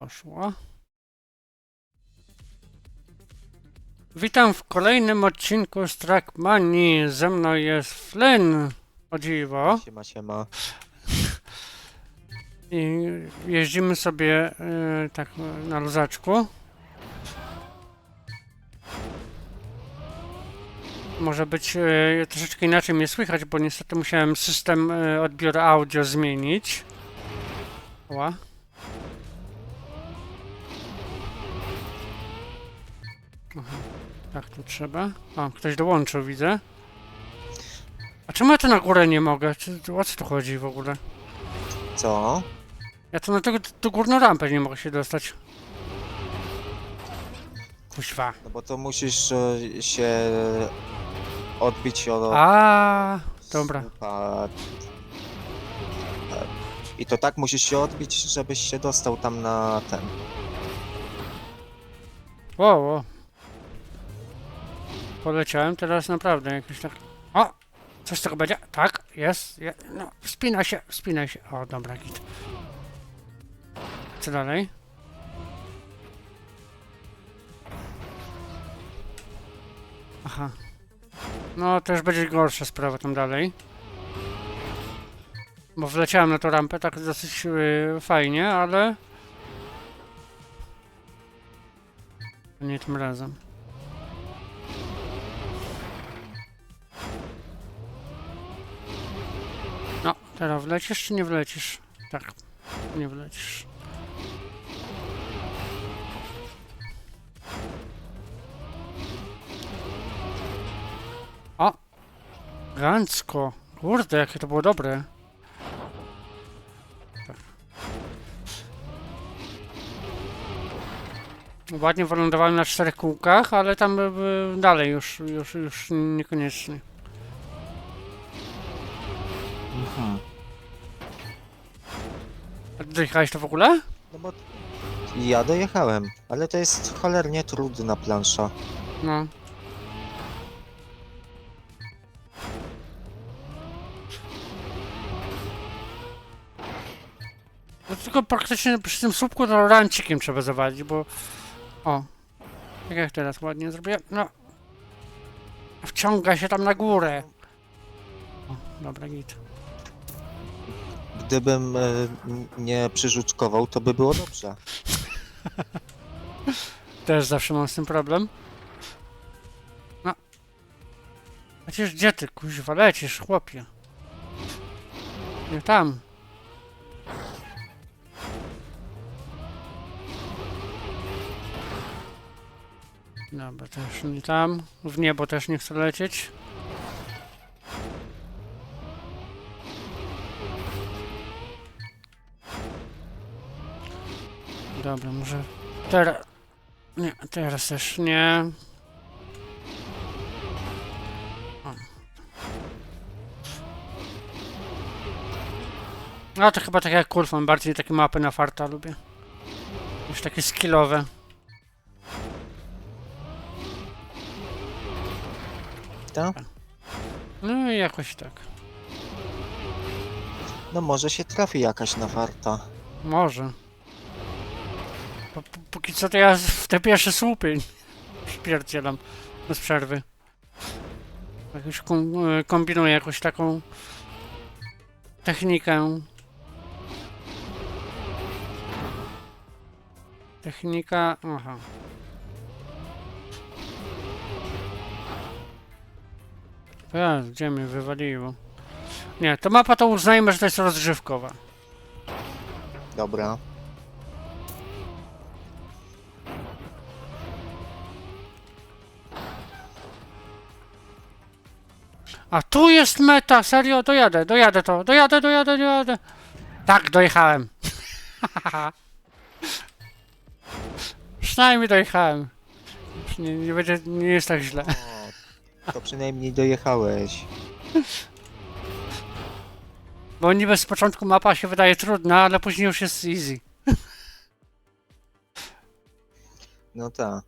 Poszło. Witam w kolejnym odcinku z Trackmanii. Ze mną jest Flynn. O dziwo. Siema, siema. I jeździmy sobie y, tak na luzaczku. Może być y, troszeczkę inaczej mnie słychać, bo niestety musiałem system y, odbioru audio zmienić. Ła. Aha, tak tu trzeba. O, ktoś dołączył, widzę. A czemu ja tu na górę nie mogę? Czy, o co tu chodzi w ogóle? Co? Ja tu na tego, tu górną rampę nie mogę się dostać. Kuźwa. No bo to musisz e, się odbić od... A, dobra. słupa. I to tak musisz się odbić, żebyś się dostał tam na ten. Wow, wow. Poleciałem teraz naprawdę jakoś tak. O! Coś z tego będzie? Tak, jest. Je, no, wspina się, wspina się. O, dobra, git. Co dalej? Aha. No, już będzie gorsza sprawa tam dalej. Bo wleciałem na tą rampę tak dosyć yy, fajnie, ale... Nie tym razem. Teraz wlecisz czy nie wlecisz? Tak, nie wlecisz. O! Gancko! Kurde, jakie to było dobre. Tak. Ładnie wylądowałem na czterech kółkach, ale tam dalej już, już, już niekoniecznie. Mhm. A ty dojechałeś to w ogóle? No bo ja dojechałem, ale to jest cholernie trudna plansza. No. No tylko praktycznie przy tym słupku to rancikiem trzeba zawalić, bo... O. Tak jak teraz ładnie zrobiłem. No. Wciąga się tam na górę. O, dobra, git. Gdybym e, nie przyżuczkował, to by było dobrze. Też zawsze mam z tym problem. No. Przecież gdzie ty, kuźwa, lecisz, chłopie? Nie tam. Dobra, też nie tam. W niebo też nie chcę lecieć. Dobra, może teraz... Nie, teraz też nie. No to chyba tak jak Kurfan, bardziej takie mapy na farta lubię. Już takie skillowe. Tak? No i jakoś tak. No może się trafi jakaś na farta. Może. Póki co to ja w te pierwsze słupy śpierdzielam bez przerwy. Jakoś kom, e, kombinuję jakąś taką technikę. Technika, aha. Ja, gdzie mnie wywaliło? Nie, to mapa to uznajmy, że to jest rozgrzewkowa. Dobra. A tu jest meta, serio, dojadę, dojadę to, dojadę, dojadę, dojadę. Tak, dojechałem. Przynajmniej dojechałem. Nie, nie będzie, nie jest tak źle. To przynajmniej dojechałeś. Bo niby z początku mapa się wydaje trudna, ale później już jest easy. No tak.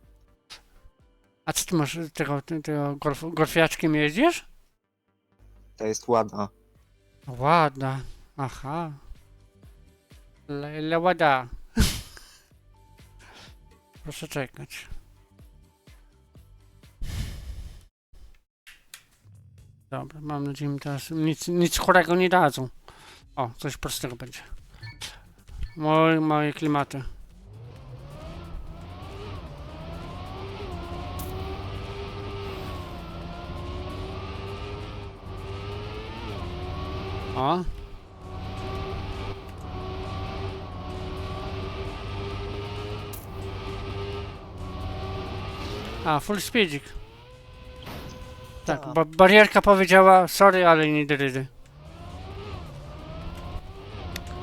A co ty masz, tego, tego golf, golfiaczkiem jeździsz? To jest ładna. Ładna. Aha. Le, le łada. Proszę czekać. Dobra, mam nadzieję, że teraz nic, nic chorego nie dadzą. O, coś prostego będzie. Moje, moje klimaty. O. A, full speedzik. Tak, Tak. ba barierka powiedziała sorry, ale nie drydy.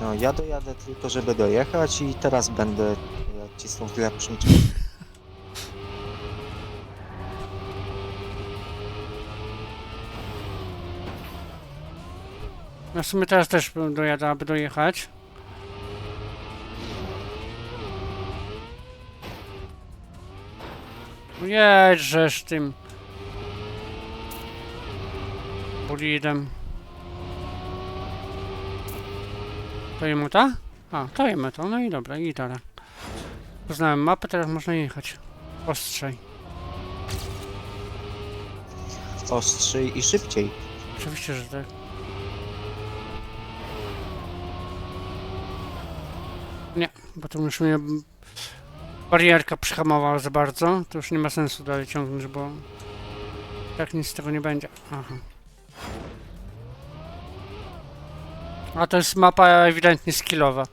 No, ja dojadę tylko, żeby dojechać i teraz będę cisnął w lepszym. Ja w sumie teraz też bym dojadę, aby dojechać. Jedżesz tym bolidem. To jemu ta? A, to jemy to, no i dobra, i gitara. Poznałem mapę, teraz można jechać. Ostrzej. Ostrzej i szybciej. Oczywiście, że tak. Bo to już mnie barierka przyhamowała za bardzo. To już nie ma sensu dalej ciągnąć, bo tak nic z tego nie będzie. Aha. A to jest mapa ewidentnie skillowa.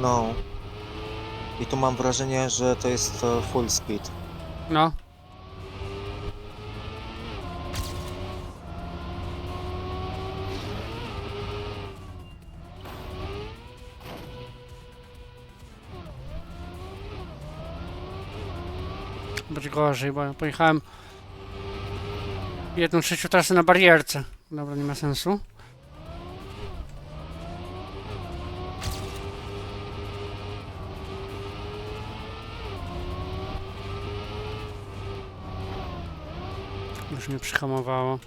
No. I tu mam wrażenie, że to jest e, full speed. No. Będzie gorzej, bo ja pojechałem jedną trzecią trasy na barierce. Dobra, nie ma sensu. Już mnie przyhamowało.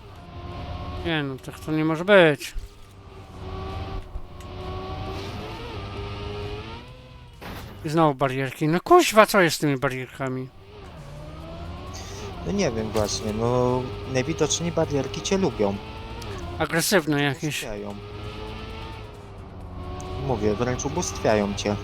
Nie no, tak to nie może być. I znowu barierki. No kuźwa, co jest z tymi barierkami? No nie wiem właśnie, no najwidoczniej barierki cię lubią. Agresywne jakieś. Ubóstwiają. Mówię, wręcz ubóstwiają cię.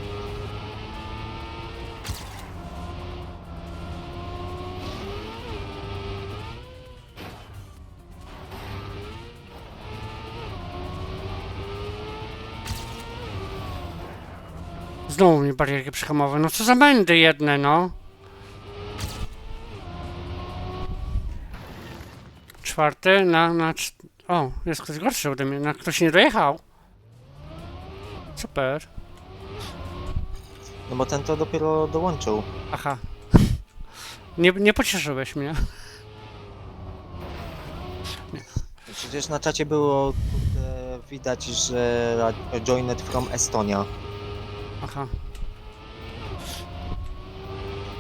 Znowu mi barierki przyhamowe. No co za mędy jedne, no. Czwarty na, na... O, jest ktoś gorszy ode mnie. Na ktoś nie dojechał. Super. No bo ten to dopiero dołączył. Aha. Nie, nie pocieszyłeś mnie. Przecież na czacie było kurde, widać, że joined from Estonia. Aha.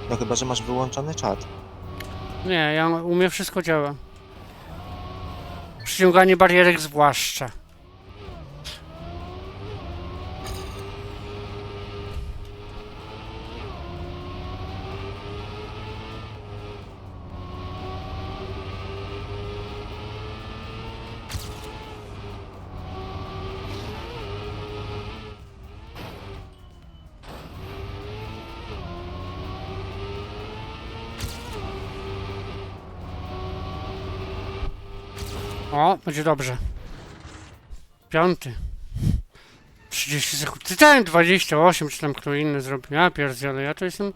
No chyba, że masz wyłączony czat. Nie, ja u mnie wszystko działa. Przyciąganie barierek zwłaszcza. O, będzie dobrze. Piąty. 30 sekund. Ty ten 28, czy tam kto inny zrobił. Ja pierdzielę, ja to jestem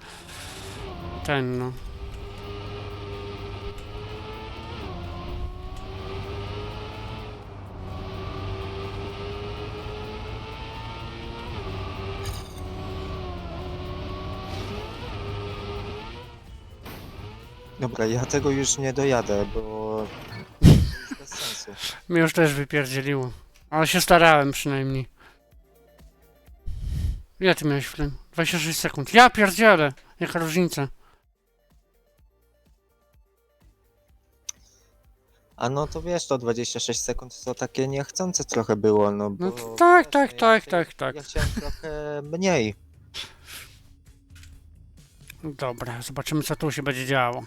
ten no. Dobra, ja tego już nie dojadę, bo... Mnie już też wypierdzieliło. Ale się starałem przynajmniej. Ile ty miałeś chwilę? 26 sekund. Ja pierdzielę! Jaka różnica? A no to wiesz, to 26 sekund to takie niechcące trochę było, no bo... No to tak, tak, ja tak, chciałem- tak, tak. Ja chciałem trochę mniej. Dobra, zobaczymy co tu się będzie działo.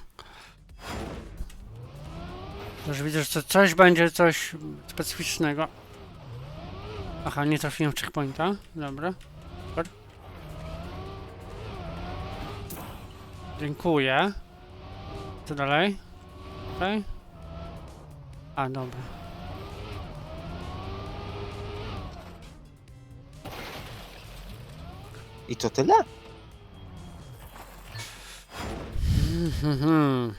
Już widzę, że co- coś będzie, coś specyficznego. Aha, nie trafiłem w checkpointa. Dobra. Super. Dziękuję. Co dalej? Okej. A, dobra. I to tyle? Mhm.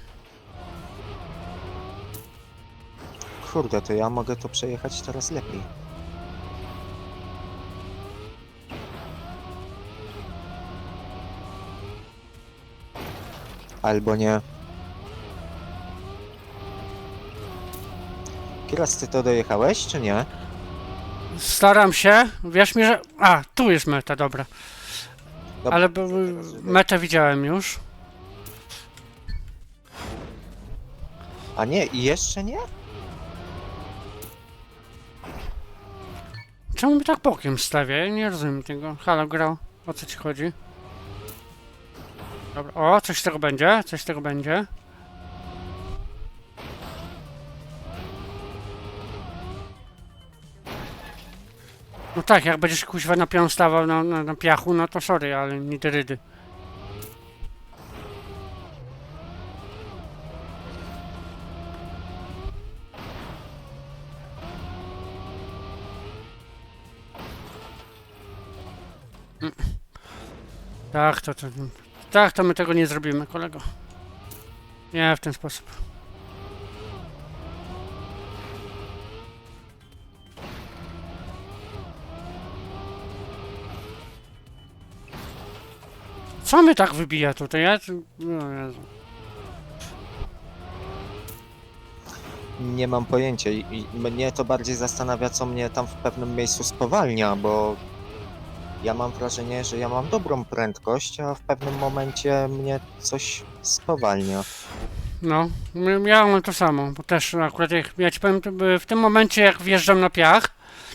Kurde, to ja mogę to przejechać teraz lepiej. Albo nie. Kiras, ty to dojechałeś, czy nie? Staram się. Wierz mi, że... A, tu jest meta, dobra. Dobra, Ale b- teraz metę widziałem już. A nie, i jeszcze nie? Czemu mi tak bokiem stawia? Ja nie rozumiem tego. Halo, grał. O co ci chodzi? Dobra. O, coś z tego będzie, coś z tego będzie. No tak, jak będziesz kuźwa na pion stawał na, na, na piachu, no to sorry, ale nie rydy. Tak, to, to, tak, to my tego nie zrobimy, kolego. Nie w ten sposób. Co mnie tak wybija tutaj? Ja... No Jezu. Nie mam pojęcia mnie to bardziej zastanawia, co mnie tam w pewnym miejscu spowalnia, bo ja mam wrażenie, że ja mam dobrą prędkość, a w pewnym momencie mnie coś spowalnia. No, ja mam to samo, bo też akurat jak ja ci powiem, w tym momencie jak wjeżdżam na piach,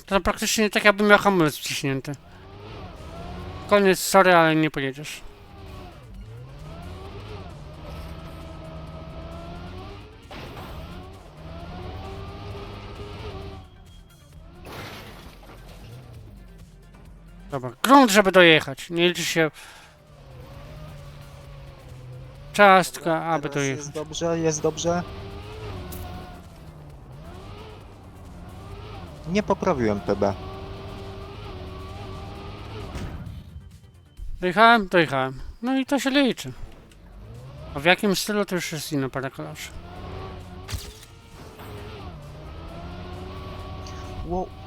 to praktycznie tak jakbym miał hamulec wciśnięty. Koniec, sorry, ale nie pojedziesz. Dobra, grunt, żeby dojechać. Nie liczy się czas, tylko aby Teraz dojechać. Jest dobrze, jest dobrze. Nie poprawiłem PB. Dojechałem, dojechałem. No i to się liczy. A w jakim stylu to już jest inna para kolarzy. Wow.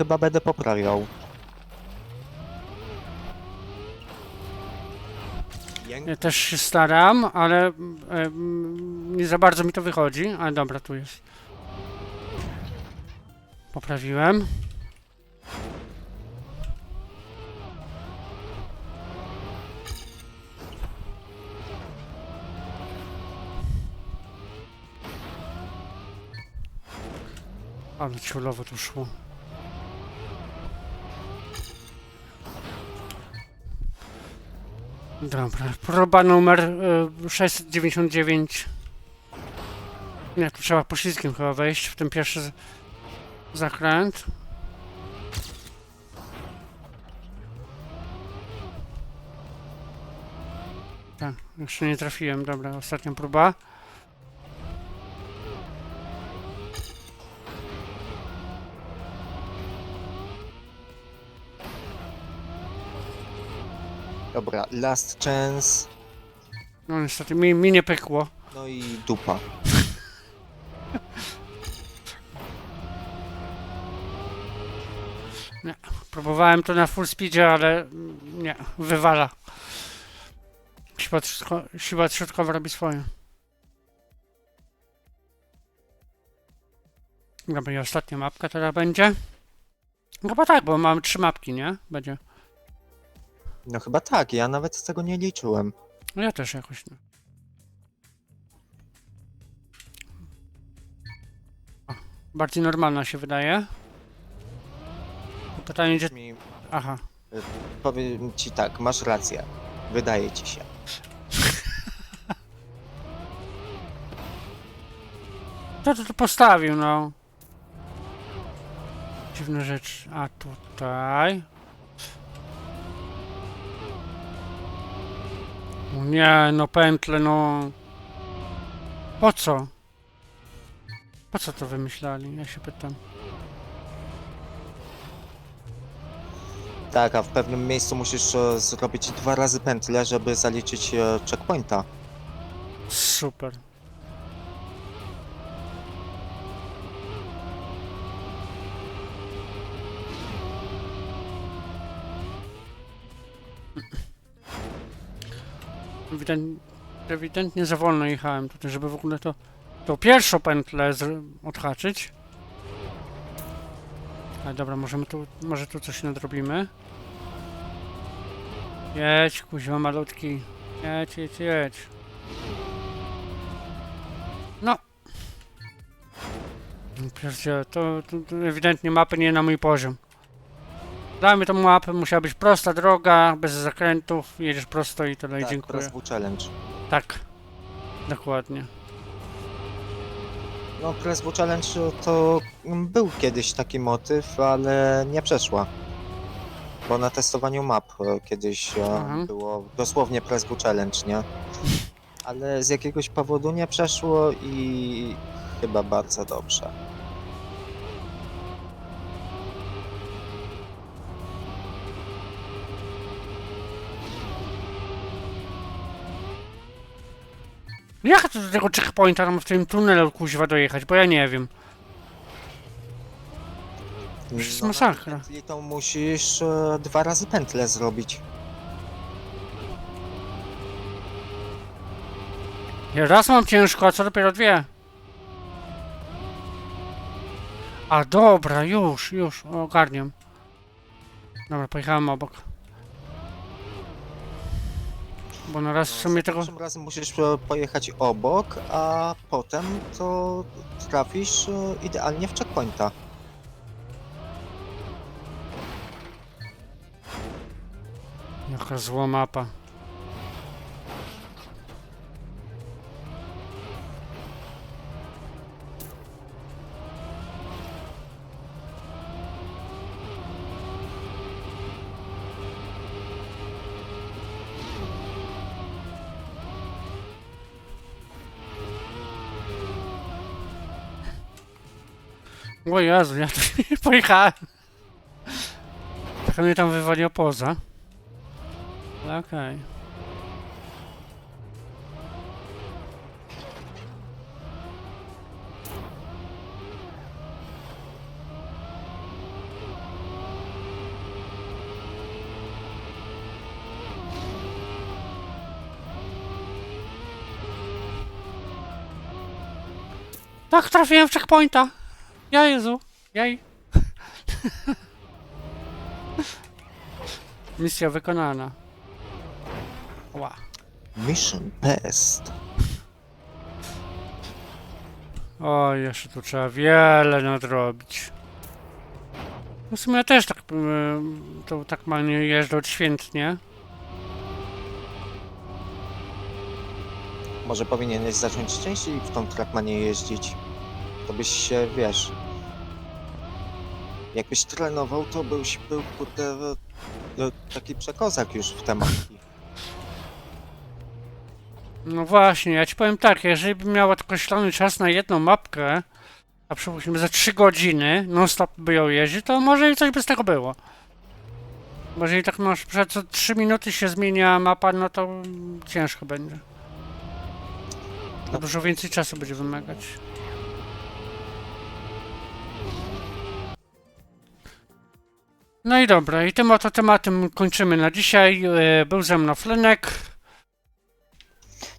Chyba będę poprawiał. Ja też się staram, ale mm, em, nie za bardzo mi to wychodzi. Ale dobra, tu jest. Poprawiłem. Ale ciulowo tu szło. Dobra, próba numer y, 699. Nie, tu trzeba poślizgiem chyba wejść w ten pierwszy zakręt. Tak, jeszcze nie trafiłem, dobra, ostatnia próba. Dobra, last chance. No niestety, mi, mi nie pykło. No i dupa. Próbowałem to na full speedzie, ale nie, wywala. Siła, trzutko, siła trzutkowa robi swoje. Dobra, i ostatnia mapka teraz będzie. Chyba tak, bo mamy trzy mapki, nie? Będzie. No chyba tak, ja nawet z tego nie liczyłem. No ja też jakoś nie. O, bardziej normalna się wydaje. Pytanie, gdzie... Mi Aha, Powiem ci tak, masz rację. Wydaje ci się. To to, to postawił, no. Dziwna rzecz. A tutaj. Nie, no pętle, no. Po co? Po co to wymyślali? Ja się pytam. Tak, a w pewnym miejscu musisz e, zrobić dwa razy pętlę, żeby zaliczyć e, checkpointa. Super. Ewident, ewidentnie za wolno jechałem tutaj, żeby w ogóle to, to pierwszą pętlę zr- odhaczyć. Ale dobra, możemy tu, może tu coś nadrobimy. Jedź, kuźwa malutki. Jedź, jedź, jedź. No. Pierdzie, to, to, to ewidentnie mapy nie na mój poziom. Dajmy tą mapę, musiała być prosta droga, bez zakrętów, jedziesz prosto i tyle, Tak, dziękuję. W Challenge. Tak, dokładnie. No, Press W Challenge to był kiedyś taki motyw, ale nie przeszła. Bo na testowaniu map e, kiedyś e, Mhm. było dosłownie Press W Challenge, nie? Ale z jakiegoś powodu nie przeszło i chyba bardzo dobrze. Jak to do tego checkpointa tam w tym tunelu kuźwa dojechać, bo ja nie wiem. To jest No, na masakra. pętli to musisz e, dwa razy pętlę zrobić. Ja raz mam ciężko, a co dopiero dwie? A dobra, już, już, ogarniam. Dobra, pojechałem obok. Bo na raz w sumie tego... Pierwszym razem musisz e, pojechać obok, a potem to trafisz e, idealnie w checkpointa. Jaka zła mapa. O Jezu, ja tu pojechałem. Trochę mnie tam wywaliło poza. Okej. Tak, trafiłem w checkpointa. Ja Jezu. Jaj. Misja wykonana. Ła. Mission best. O, jeszcze tu trzeba wiele nadrobić. No w sumie ja też tak, y, to tak ma nie jeżdżę odświętnie. Może powinieneś zacząć częściej w tą Trackmanie jeździć. To byś się, wiesz... Jakbyś trenował, to byś był, kurde, e, taki przekozak już w tematki. No właśnie, ja ci powiem tak, jeżeli bym miał określony czas na jedną mapkę, a przypuśćmy za 3 godziny, non stop by ją jeździć, to może i coś by z tego było. Bo jeżeli tak masz, że co 3 minuty się zmienia mapa, no to ciężko będzie. To dużo więcej czasu będzie wymagać. No i dobra, i tym oto tematem kończymy na dzisiaj. E, Był ze mną Flenek.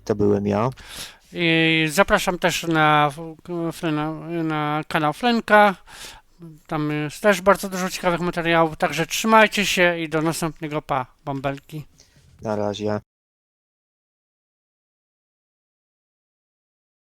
To byłem ja. I zapraszam też na, na, na kanał Flenka. Tam jest też bardzo dużo ciekawych materiałów, także trzymajcie się i do następnego pa, bąbelki. Na razie.